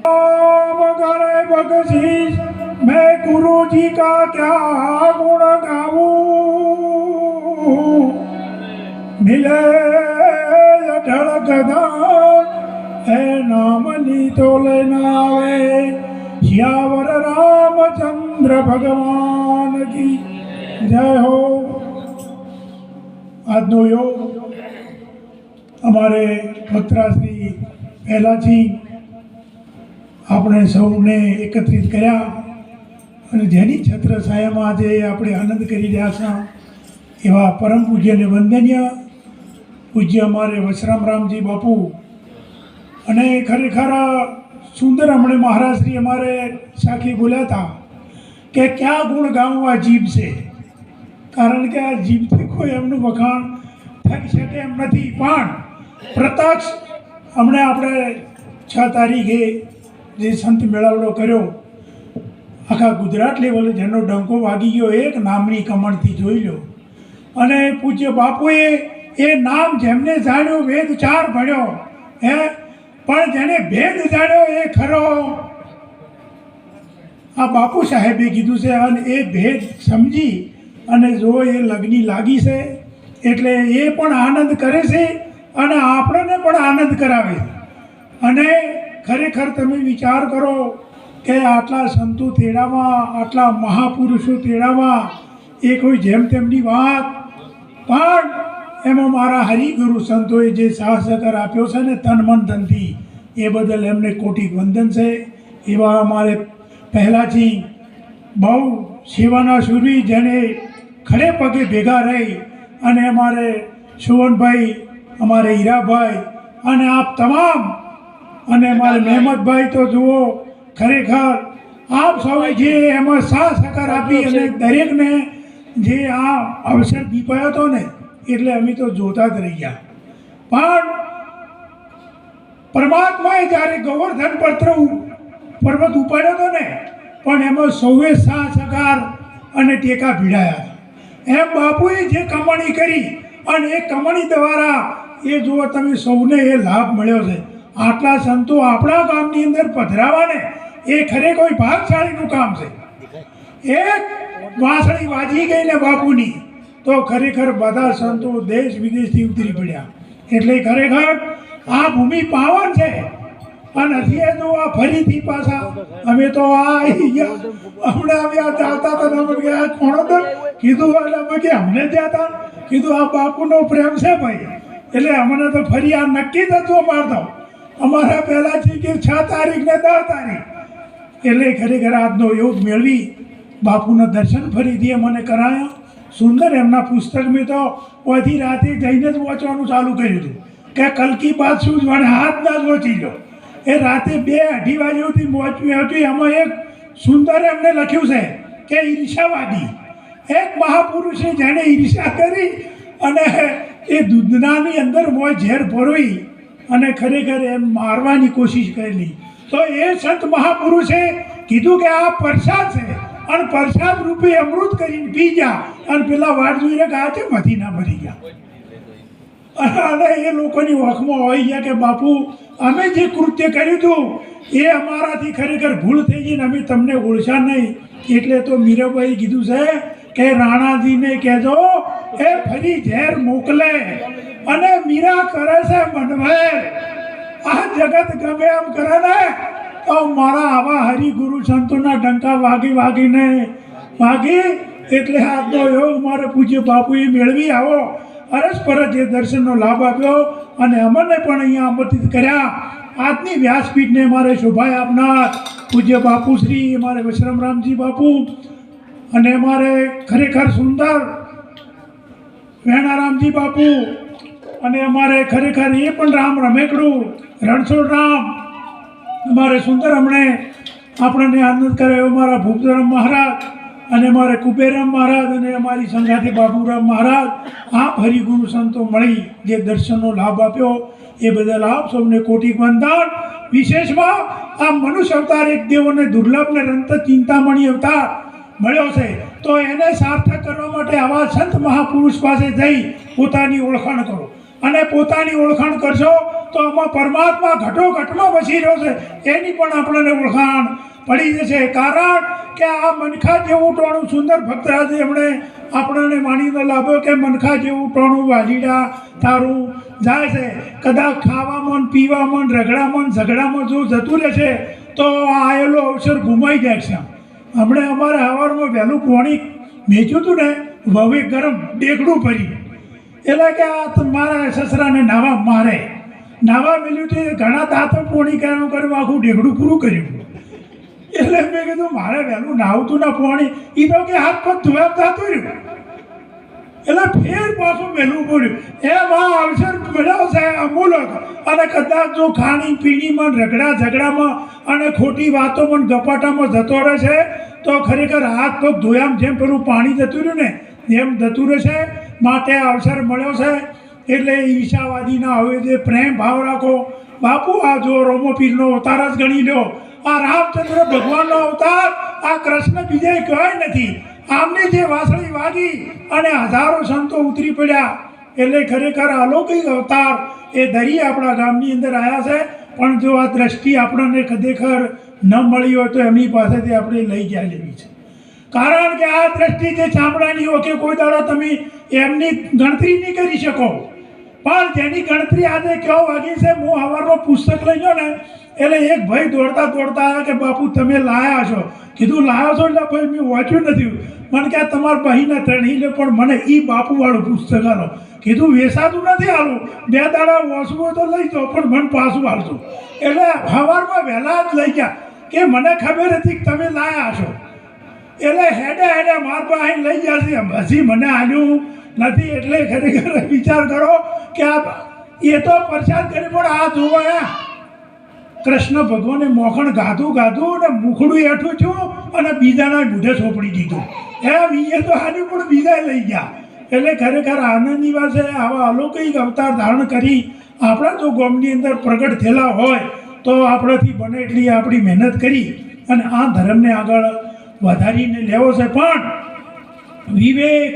राम करे भगशीष मैं गुरु जी का क्या गुण गाऊं मिले अटल गदान है नाम ली तो लेना आवे श्यावर रामचंद्र भगवान की जय हो આજનો યોગ અમારે ભક્તરાજની પહેલાંથી આપણે સૌને એકત્રિત કર્યા અને જેની છત્ર છાયામાં આજે આપણે આનંદ કરી રહ્યા છીએ એવા પરમ પૂજ્યને વંદનીય પૂજ્ય અમારે વશરામ રામજી બાપુ અને ખરેખર સુંદર હમણે મહારાજશ્રી અમારે સાખી બોલ્યા હતા કે ક્યાં ગુણ ગાવા જીભ છે? કારણ કે આ જીભથી કોઈ એમનું વખાણ થઈ શકે એમ નથી. પણ પ્રત્યક્ષ હમણાં આપણે છ તારીખે જે સંત મેળાવડો કર્યો, આખા ગુજરાત લેવલે જેનો ડંકો વાગી ગયો, એક નામની કમણથી જોઈ લો. અને પૂજ્ય બાપુએ એ નામ જેમને જાણ્યો, વેદ ચાર ભણ્યો. હે? પણ જેને ભેદ જાણ્યો એ ખરો. આ બાપુ સાહેબે કીધું છે, અને એ ભેદ સમજી અને જો એ લગ્ની લાગી છે, એટલે એ પણ આનંદ કરે છે અને આપણને પણ આનંદ કરાવે. અને ખરેખર તમે વિચાર કરો કે આટલા સંતો તેડામાં આટલા મહાપુરુષો તેડામાં એ કોઈ જેમ તેમની વાત. પણ એમાં મારા હરિગુરુ સંતોએ જે સાહ સહકાર આપ્યો છે ને તન મન ધનથી, એ બદલ એમને કોટી વંદન છે. એવા અમારે પહેલાંથી બહુ સેવાના સુરવી જેને ખડે પગે ભેગા રહી અને અમારે સુવનભાઈ અમારે હીરાભાઈ અને આપ તમામ અને અમારે મહેમદભાઈ તો જુઓ ખરેખર આપ સૌએ જે એમાં સાહ સહકાર આપી અને દરેકને જે આ અવસર દીપાયો હતો ને એટલે અમે તો જોતા જ રહી ગયા પણ પરમાત્માએ જ્યારે ગોવર્ધન પત્ર પર્વત ઉપાડ્યો હતો ને પણ એમાં સૌએ સાહ સહકાર અને ટેકા ભીડાયા હતા. એમ બાપુએ જે કમાણી કરી અને એ કમાણી દ્વારા એ જુઓ તમે સૌને એ લાભ મળ્યો છે. આટલા સંતો આપણા ગામની અંદર પધરાવાને, એ ખરે કોઈ ભાગશાળીનું કામ છે. એક વાંસળી વાજી ગઈ ને બાપુની, તો ખરેખર બધા સંતો દેશ વિદેશથી ઉતરી પડ્યા. એટલે ખરેખર આ ભૂમિ પાવન છે. અને હજી જો આ ફરીથી પાછા, અમે તો આ આવી ગયા હમણાં અમે આ જાતા હતા અમે આ કોણો તો કીધું અમે કે અમને જ્યાં કીધું આ બાપુનો પ્રેમ છે ભાઈ. એટલે અમને તો ફરી આ નક્કી તત્વો મારતો અમારા પહેલાંથી કે છ તારીખ ને દસ તારીખ. એટલે ખરેખર આજનો યોગ મેળવી બાપુના દર્શન ફરીથી મને કરાયા. સુંદર એમના પુસ્તક મેં તો અધી રાતે જઈને જ વાંચવાનું ચાલુ કર્યું હતું. કે કલકી બાદ શું જ મને હાથ ના જ વચી ગયો એ રાતે બે અઢી વાગે સુધી વાંચ્યું હતું. એમાં એક સુંદર એમને લખ્યું છે કે ઈર્ષાવાદી. એક મહાપુરુષે જેણે ઈર્ષા કરી અને એ દૂધનાની અંદર મોય ઝેર ભરવી અને ખરેખર એમ મારવાની કોશિશ કરેલી. તો એ સંત મહાપુરુષે કીધું કે આ પ્રસાદ છે. અને પ્રસાદ રૂપે અમૃત કરીને પી ગયા અને પેલા વાટ જોઈને ગયા છે મરી ગયા અને એ લોકોની વખમાં હોય ગયા કે બાપુ, અમે જે કૃત્ય કર્યું હતું, એ અમારાથી ખરેખર ભૂલ થઈ ગઈ અમે તમને ઓળશા નહીં. એટલે તો મીરાબાઈ કીધું છે કે રાણાજીને કહેજો, એ ફરી ઝેર મોકલે અને મીરા કરે છે મનવેર. આ જગત ગમે એમ કરે ને, તો મારા આવા હરિગુરુ સંતોના ડંકા વાગી વાગીને, વાગી? એટલે આજનો યોગ મારે પૂજ્ય બાપુએ મેળવી આવો. અરસપરસ એ દર્શનનો લાભ આપ્યો અને અમને પણ અહીંયા આમંત્રિત કર્યા. આજની વ્યાસપીઠને મારે શોભાય આપનાર પૂજ્ય બાપુ શ્રી વિશ્રમ રામજી બાપુ અને અમારે ખરેખર સુંદર વેણારામજી બાપુ અને અમારે ખરેખર એ પણ રામ રમેકડું, રણછોડ રામ, અમારે સુંદર હમણે આપણને આનંદ કરે એવો મારા ભૂપતરામ મહારાજ અને અમારે કુબેરામ મહારાજ અને અમારી સંગાથી બાબુરામ મહારાજ, આપ હરિગુરુ સંતો મળી જે દર્શનનો લાભ આપ્યો. એ બદલ આપ સૌને કોટી વંદન. વિશેષમાં આ મનુષ્ય અવતાર એક દેવોને દુર્લભ ને રંત ચિંતામણી અવતાર મળ્યો છે. તો એને સાર્થક કરવા માટે આવા સંત મહાપુરુષ પાસે જઈ પોતાની ઓળખાણ કરો. અને પોતાની ઓળખાણ કરશો તો આમાં પરમાત્મા ઘટો ઘટમાં વસી રહ્યો છે. એની પણ આપણને ઓળખાણ પડી જશે. કારણ કે આ મનખા જેવું ટોણું સુંદર ભક્તરાજે એમણે આપણને માનીને લાવ્યો કે મનખા જેવું ટોણું વાજીડા તારું જાય છે. કદાચ ખાવામાં મન પીવામાં મન રગડામાં મન ઝઘડામાં જો જતું રહેશે તો આ આવેલો અવસર ગુમાઈ જાય છે. હમણે અમારે સવારમાં વહેલું પોણી મેચ્યું હતું ને વવે ગરમ ડેકડું ભરી એટલે કે આ મારા સસરાને નાવા મારે. નાવા મેલ્યું છે ઘણા દાંતો પોણી કર્યું કર્યું આખું ડેકડું પૂરું કર્યું. એટલે મેં કીધું, મારે વહેલું નાવતું ના પોણી. એ તો કે હાથ પગ ધોયા થતું રહ્યું. એટલે ફેર પાછું મેલું પડ્યું એમાં અવસર મળ્યો છે, અમૂલક. અને કદાચ જો ખાણી પીણીમાં રગડા ઝઘડામાં અને ખોટી વાતોમાં ગપાટામાં જતો રહેશે તો ખરેખર હાથ પગ ધોયામ જેમ પેલું પાણી જતું રહ્યું ને, એમ જતું રહેશે. માટે અવસર મળ્યો છે. એટલે ઈર્ષાવાદીના હવે જે પ્રેમ ભાવ રાખો. બાપુ, આ જો રોમોપીરનો અવતાર જ ગણી લો આ રામચંદ્ર ભગવાનનો અવતાર, આ કૃષ્ણ બીજે કહેવાય નથી. આમની જે વાસળી વાગી અને હજારો સંતો ઉતરી પડ્યા, એટલે ખરેખર અલૌકિક અવતાર એ દરી આપણા ગામની અંદર આવ્યા છે. પણ જો આ દ્રષ્ટિ આપણને ખરેખર ન મળી હોય તો એમની પાસેથી આપણે લઈ ગયા લેવી છે. કારણ કે આ દ્રષ્ટિ જે ચામડાની હોય કે કોઈ દાડો તમે એમની ગણતરી નહીં કરી શકો. પણ જેની ગણતરી આજે કયો વાગી છે, હું સવારનો પુસ્તક લઈ ગયો ને એટલે એક ભાઈ દોડતા દોડતા આવ્યા કે, બાપુ, તમે લાયા છો. કીધું, લાયા છો? એટલે ભાઈ મેં વાંચ્યું નથી. મને કે તમારા બહીના ત્રણેય પણ મને એ બાપુવાળું પુસ્તક આલો. કીધું, વેસાતું નથી આલું. બે દાડા હોય તો લઈ જાઓ, પણ મને પાછું આલજો એટલે સવારમાં વહેલા જ લઈ ગયા કે, મને ખબર હતી કે તમે લાયા છો. એટલે હેડે હેડે માર પાસે લઈ છે. હજી મને આલ્યું નથી. એટલે ખરેખર વિચાર કરો કે આ, એ તો પ્રસાદ કરી, પણ આ જોવો આ કૃષ્ણ ભગવાને મોખણ ગાધું ગાધું અને મુખડું હેઠું છું અને બીજાના બુઢે સોંપડી દીધું. એમ એ તો હાજુ પણ બીજા લઈ ગયા. એટલે ખરેખર આનંદની છે, આવા અલૌકિક અવતાર ધારણ કરી આપણા જો ગોમની અંદર પ્રગટ થયેલા હોય, તો આપણાથી બને એટલી આપણી મહેનત કરી અને આ ધર્મને આગળ વધારીને લેવો છે. પણ વિવેક,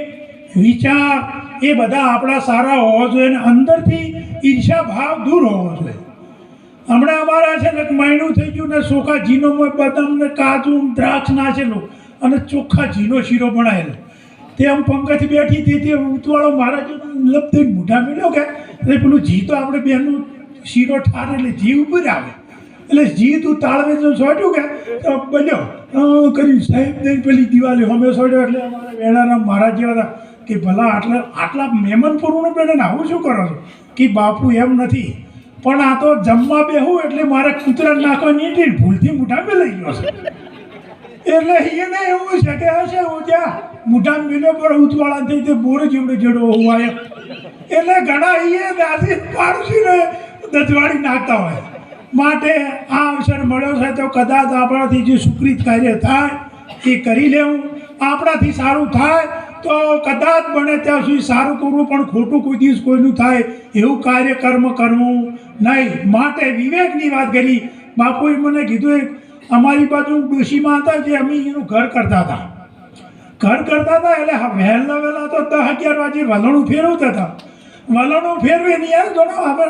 વિચાર એ બધા આપણા સારા હોવા જોઈએ અને અંદરથી ઈર્ષા ભાવ દૂર હોવો જોઈએ. હમણાં અમારા છે ને મહિનું થઈ ગયું ને ચોખા ઝીનો બદામ ને કાજુ દ્રાક્ષ નાખેલું અને ચોખ્ખા ઝીનો શીરો બનાવેલો. તે આમ પંકજ બેઠી હતી તે ઉતવાળો મારા લપ થઈને મોઢા મેળ્યો કે એટલે પેલું જી તો આપણે બેનનું શીરો ઠાર એટલે જી ઉપર આવે એટલે જી તું તાળવે જો સોટ્યું કે, તો બન્યો. કર્યું. સાહેબ ને પેલી દિવાળી અમે સોટ્યો એટલે અમારા વેણારામ મહારાજ જેવા હતા કે ભલા આટલા આટલા મહેમાન પૂરું બેઠા આવું શું કરો છો? કે બાપુ એમ નથી. પણ આ તો જમવા બેહું એટલે મારે કૂતરા નાખવાની હતી ભૂલથી મોઢા લઈ ગયો છે. એટલે એને એવું છે કે હશે હું ત્યાં મુઠામ મિલ્યો પર ઉતવાળા થઈ તે બોર જેવડે જેડો હોવાય એટલે ઘણા એ દાદી પાડોશીને દજવાડી નાખતા હોય. માટે આ અવસર મળ્યો છે તો કદાચ આપણાથી જે સુકૃત કાર્ય થાય, એ કરી લેવું. આપણાથી સારું થાય તો કદાચ બને ત્યાં સુધી સારું કરવું, પણ ખોટું કોઈ દિવસ કોઈનું થાય, એવું કાર્ય કર્મ કરવું નહીં. માટે વિવેકની વાત કરી. બાપુએ મને કીધું એક, અમારી બાજુ ડોશીમાં હતા જે અમે એનું ઘર કરતા હતા. ઘર કરતા હતા એટલે વહેલા વહેલા તો દસ અગિયાર વાગે વલણું ફેરવતા હતા. વલણું ફેરવે નહીં યાર ઘણો હવે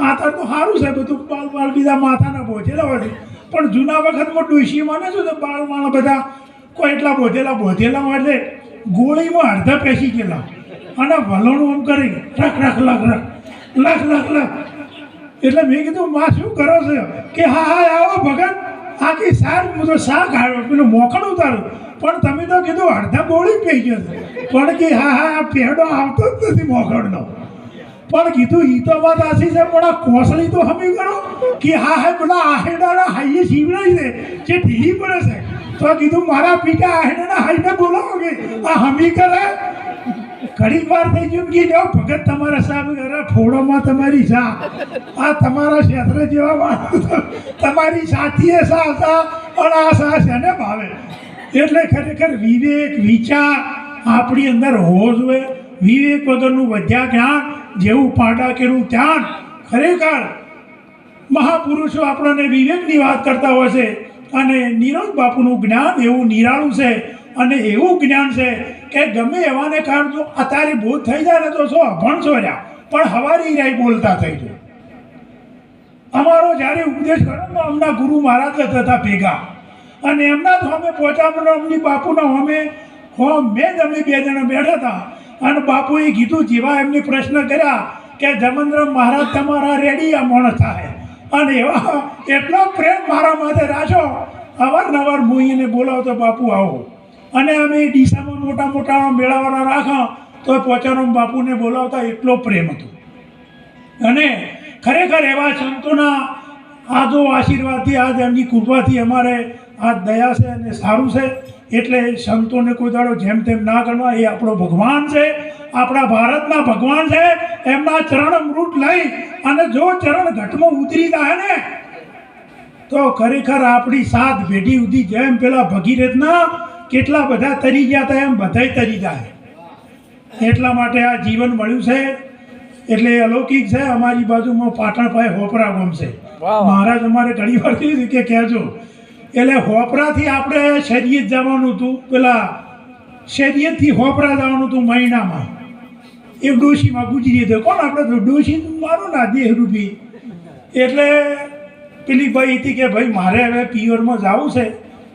આતા તો સારું છે, બધું બાલ બાળ બીજા માથાના બોધેલા હોય પણ જૂના વખતમાં ડોશીમાં ને શું બાળ માળ બધા કોઈ એટલા બોધેલા બોધેલા હોય ગોળીમાં અડધા પેસી ગયેલા. અને વલણું આમ કરી રખ રખ, લખ રખ, લખ લખ લખ. એટલે મેં કીધું, માં, શું કરો છો? કે, હા હા, આવો ભગત. આખી સાર, હું તો શાક આવ્યો પેલું મોખણ ઉતારું. પણ તમે તો કીધું અડધા ગોળી પી ગયો છે પણ કે, હા હા, આ પેડો આવતો જ નથી મોખણનો. પણ કીધું, ઈ તો વાત આછી છે, પણ આ કોસળી તો હમી કરો કે, હા હા, પેલા આહેડાના હાઈએ સીવડાવી દે જે ઢીલી પડે છે. તો કીધું, મારા પિતા આહેડાના હાઈને બોલાવો કે આ હમી કરે. ઘડીક વાર થઈ ગયું કે જાઓ, ભગત તમારા સાહેબ અરે, ફોડોમાં તમારી સા આ તમારા ક્ષેત્ર જેવા માણસો તમારી સાથીએ સા હતા અને આ સા છે ને ભાવે? એટલે ખરેખર વિવેક, વિચાર આપણી અંદર હોવો જોઈએ. વિવેક વગરનું વધ્યા જ્ઞાન, જેવું પાડા કેરું ધ્યાન ખરેખર મહાપુરુષો આપણને વિવેકની વાત કરતા હોય છે. અને નીરજ બાપુનું જ્ઞાન એવું નિરાળું છે અને એવું જ્ઞાન છે કે ગમે એવાને કારણ જો અત્યારે બોધ થઈ જાય ને તો શું અભણ છો રહ્યા. પણ હવારી રાય બોલતા થઈ જાય. અમારો જ્યારે ઉપદેશ કરો તો અમના ગુરુ મહારાજ હતા ભેગા. અને એમના જ અમે પહોંચાડવાનો અમની બાપુના અમે હોમ મેં જ અમે બે જણા બેઠા હતા. અને બાપુએ કીધું, જેવા, એમને પ્રશ્ન કર્યા કે જમંદ્ર મહારાજ તમારા રેડી આ મોણ થાય. અને એવા એટલો પ્રેમ મારા માથે રાખ્યો. અવારનવાર હું એને બોલાવતો, બાપુ, આવો. અને અમે ડીસામાં મોટા મોટા મેળાવાળા રાખા, તો પોચારામ બાપુને બોલાવતા એટલો પ્રેમ હતો. અને ખરેખર એવા સંતોના આ જો આશીર્વાદથી આજ એમની કૃપાથી અમારે આ દયા છે અને સારું છે. એટલે સંતોને કોઈ દાડો જેમ તેમ ના ગણવા એ આપણો ભગવાન છે આપણા ભારતના ભગવાન છે એમના ચરણ મૃત લઈ અને જો ચરણ ઘટમાં ઉતરી જાય ને તો ખરેખર આપણી સાત ભેટી ઉધી જેમ પેલા ભગીરથના કેટલા બધા તરી ગયા હતા એમ બધાય તરી જાય. એટલા માટે આ જીવન મળ્યું છે. એટલે અલૌકિક છે અમારી બાજુમાં પાટણ પાસે હોપરા ગામ છે મહારાજ અમારે ઘણી વાર કીધું કે કહેજો એટલે હોપરાથી આપણે શરીયત જવાનું હતું. પેલા શરીયતથી હોપરા જવાનું હતું મહિનામાં. એ ડોશીમાં ગુજરી હતો. કોણ આપણે તો ડોશી મારું ના દેહ રૂપી. એટલે પેલી ભાઈ હતી કે ભાઈ મારે હવે પિયરમાં જવું છે.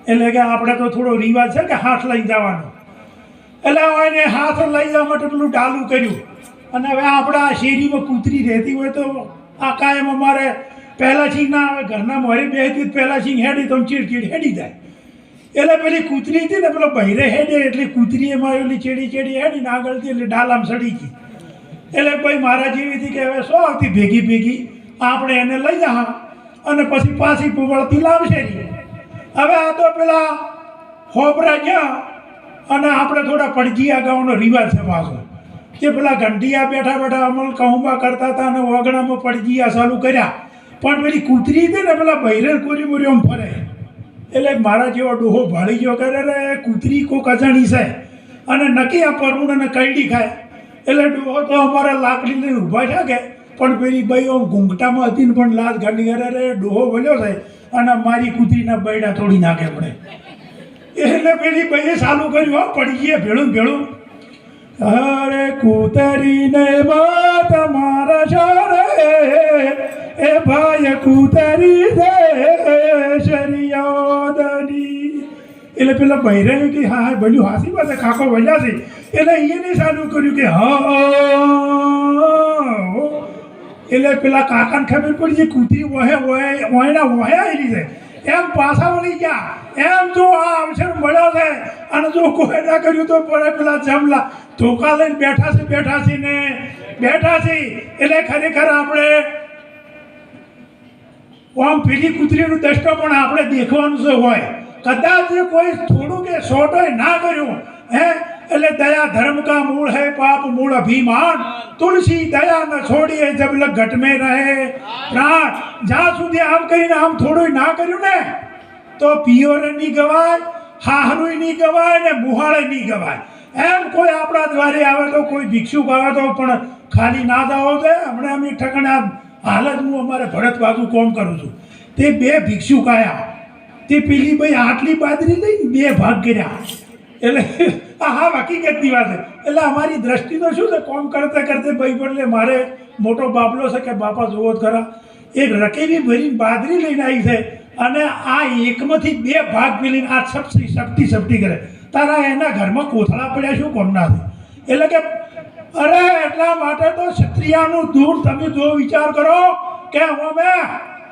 એટલે કે આપણે તો થોડો રિવાજ છે કે હાથ લઈ જવાનો. એટલે હવે એને હાથ લઈ જવા માટે પેલું ડાલું કર્યું. અને હવે આપણા શેરીમાં કૂતરી રહેતી હોય તો આ કાયમ અમારે પહેલા સિંગ ના આવે, ઘરના મોરે બેસતી પહેલાં સિંગ હેડી, તો ચીડચીડ હેડી જાય. એટલે પેલી કૂતરી હતી ને, પેલો બહેરે હેડે, એટલે કૂતરી એમાં એલી ચેડી ચેડી હેડી ને આગળથી એટલે ડાલામ સડી ગઈ. એટલે ભાઈ મારા જેવી હતી કે હવે શું આવતી ભેગી ભેગી? આપણે એને લઈ જા અને પછી પાછી વળતી લાવશે. હવે આ તો પેલા હોબરા ગયા અને આપણે થોડા પડજીયા અગાઉનો રિવાજ છે પાછો. કે પેલા ઘંટિયા બેઠા બેઠા અમલ કહુંબા કરતા હતા અને ઓગણામાં પડજીયા ચાલુ કર્યા. પણ પેલી કૂતરી હતી ને, પેલા બૈરન કોરી મોરી આમ ફરે. એટલે મારા જેવો ડોહો ભાળી ગયો કરે રે કૂતરી કોક અજાણી છે. અને નક્કી આ પરુણ અને કઈડી ખાય. એટલે ડોહો તો અમારે લાકડી લઈને ઊભા છે પણ પેલી ભાઈ આમ ઘૂંઘટામાં હતી ને, પણ લાજ ગાંડી કરે રે ડોહો બોલ્યો છે અને મારી કૂતરીના બૈડા તોડી નાખે પડે. એટલે પેલી ભાઈએ ચાલુ કર્યું, હા, પડી ગયે ભેળું ભેળું. અરે, કૂતરીને બા તમારા શરે એ ભાઈ કૂતરી દે શરિયાદની. એટલે પેલા બૈરે કે, હા હા, બન્યું હાસી પાસે કાકો વજા છે? એટલે એને ચાલુ કર્યું કે, હા એટલે પેલા કાકાને ખબર પડી છે કૂતરી વહે વહે, વહેણા વહે આવી છે. એમ પાછા વળી ગયા. એમ જો આ અવસર મળ્યો છે, અને જો કોઈ ના કર્યું તો પડે પેલા જમલા. ધોકા લઈને બેઠા છે બેઠા છે ને, બેઠા છે. એટલે ખરેખર આપણે આમ પીલી કૂતરીનું દષ્ટ પણ આપણે દેખવાનું છે હોય. કદાચ કોઈ થોડું કે શોર્ટોય ના કર્યું, હે? એટલે દયા ધર્મ કા મૂળ હે, પાપ મૂળ અભિમાન. તુલસી દયા ન છોડીએ જબ ઘટ મે રહે. પ્રાણ, જ્યાં સુધી આમ કરીને આમ થોડું ના કર્યું ને, તો પિયોરે નહીં ગવાય હાહરુય નહીં ગવાય ને મુહાળે નહીં ગવાય. એમ કોઈ આપણા દ્વારે આવે તો કોઈ ભિક્ષુક આવે તો પણ ખાલી ના દાવો દે હમણાં અમે ઠકણા હાલ જ હું અમારે ભરત બાજુ કોમ કરું છું. તે બે ભિક્ષુ કાયા. તે પેલી ભાઈ આટલી બાદરી લઈને બે ભાગ કર્યા. એટલે આ હા હકીકતની વાત છે. એટલે અમારી દ્રષ્ટિ તો શું છે? કોમ કરતે કરતે ભાઈ બદલે મારે મોટો બાબલો છે કે બાપા જોવો જ ખરા. એક રકેલી ભરીને બાદરી લઈને આવી છે અને આ એકમાંથી બે ભાગ પેલીને આ સપટી સપટી સપટી કરે. તારા એના ઘરમાં કોથળા પડ્યા શું કોમ ના થાય એટલે કે અરે, એટલા માટે તો ક્ષત્રિયાનું દૂર તમે જો વિચાર કરો કે અમે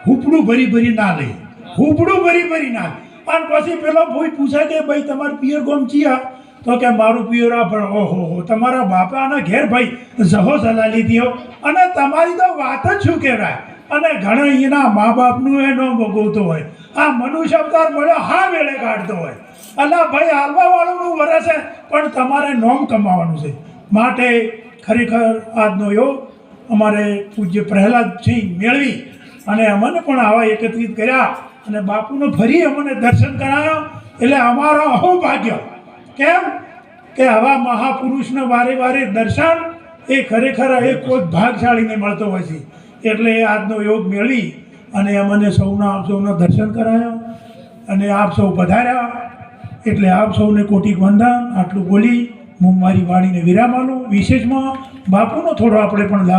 હુપડું ભરી ભરી ના લઈ હુપડું ભરી ભરી ના. અને પછી પેલો ભોઈ પૂછે કે, ભાઈ, તમારું પિયર ગોમ ચિયા તો કે, મારું પિયર આ પણ ઓહો, હો, તમારા બાપાના ઘેર, ભાઈ, જહો સલાહ દીધો અને તમારી તો વાત જ શું કહેવાય? અને ઘણા એના મા બાપનું એ ન ભોગવતો હોય. આ મનુષ્ય અવતાર મળ્યો, હા, વેળે કાઢતો હોય. અલા, ભાઈ હાલવા વાળું વરસે પણ તમારે નોમ કમાવાનું છે. માટે ખરેખર આજનો યોગ અમારે પૂજ્ય પ્રહલાદસિંહ મેળવી અને અમને પણ આવા એકત્રિત કર્યા અને બાપુને ફરી અમને દર્શન કરાયો. એટલે અમારો અહોભાગ્ય. કેમ? કે આવા મહાપુરુષને વારે વારે દર્શન એ ખરેખર એ કોઈ ભાગશાળીને મળતો હોય છે. એટલે આજનો યોગ મેળવી અને અમને સૌના આપ સૌના દર્શન કરાયા અને આપ સૌ પધાર્યા. એટલે આપ સૌને કોટિક વંદન. આટલું બોલી હું મારી વાણીને વિરામ આલું વિશેષમાં બાપુનો થોડો આપણે પણ લાભ